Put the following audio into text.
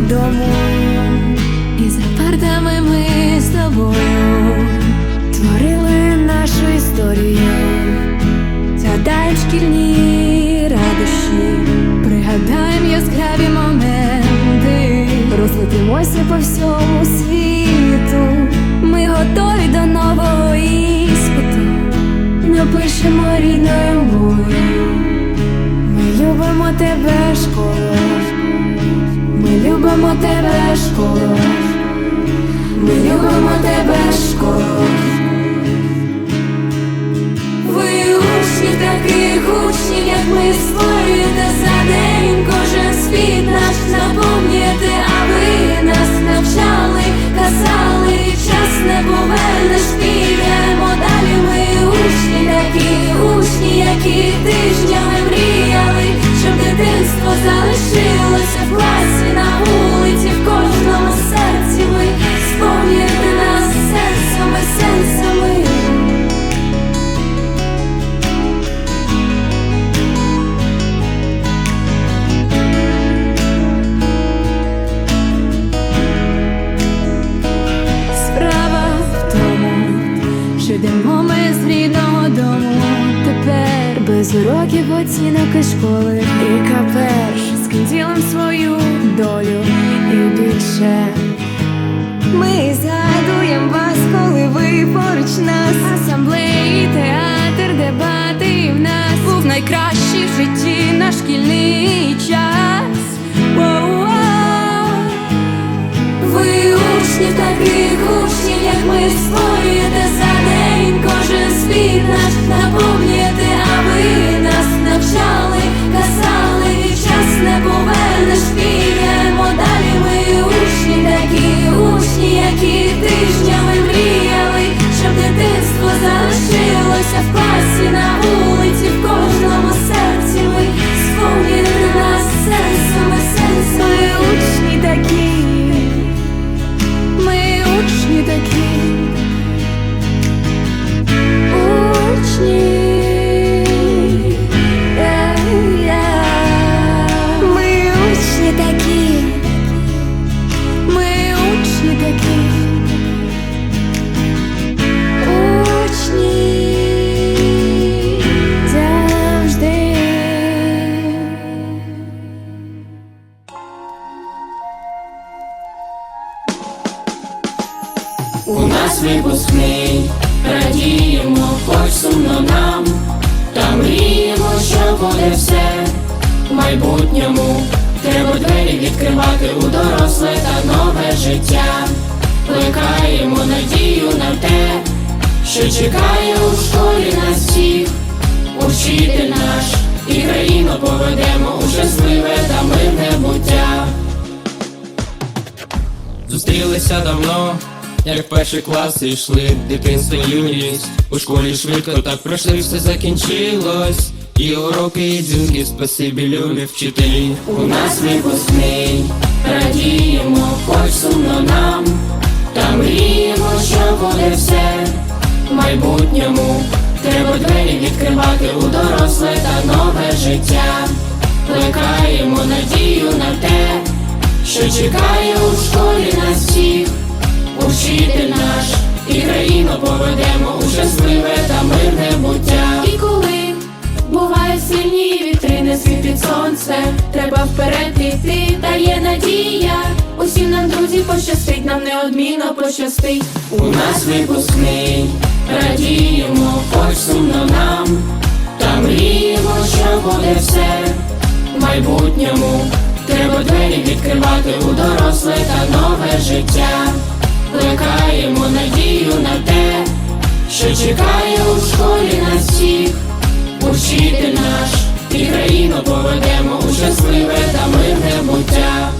дому, і за партами ми з тобою творили нашу історію, згадаєм шкільні радощі, пригадаєм яскраві моменти, розлетимося по всьому світу. Ми готові до нового іспиту, напишемо рідною мовою. Школа. Ми любимо тебе, школа. Ви учні таких учнів, як ми створюєте за Без уроків оцінок і школи. І У нас випускний, радіємо, хоч сумно нам, та мріємо, що буде все в майбутньому. Треба двері відкривати у доросле та нове життя. Плекаємо надію на те, що чекає у школі нас всіх. Учитель наш і країну поведемо у щасливе та мирне буття. Зустрілися давно, як в перший клас йшли дитинство, юність у школі швидко так пройшли, все закінчилось. І уроки, і дзвінки, спасибі, любі вчителі. У нас випускний, радіємо, хоч сумно нам, та мріємо, що буде все в майбутньому. Треба двері відкривати у доросле та нове життя. Плекаємо надію на те, що чекає у школі нас всіх. Учитель наш і країну поведемо у щасливе та мирне буття. І коли Бувають сильні вітри, не світить сонце, треба вперед йти, та є надія. Усім нам, друзі, пощастить, нам неодмінно пощастить. У нас випускний, радіємо, хоч сумно нам, та мріємо, що буде все в майбутньому. Треба двері відкривати у доросле та нове життя. Плекаємо надію на те, що чекає у школі нас всіх. Учитель наш і країну поведемо у щасливе та мирне буття.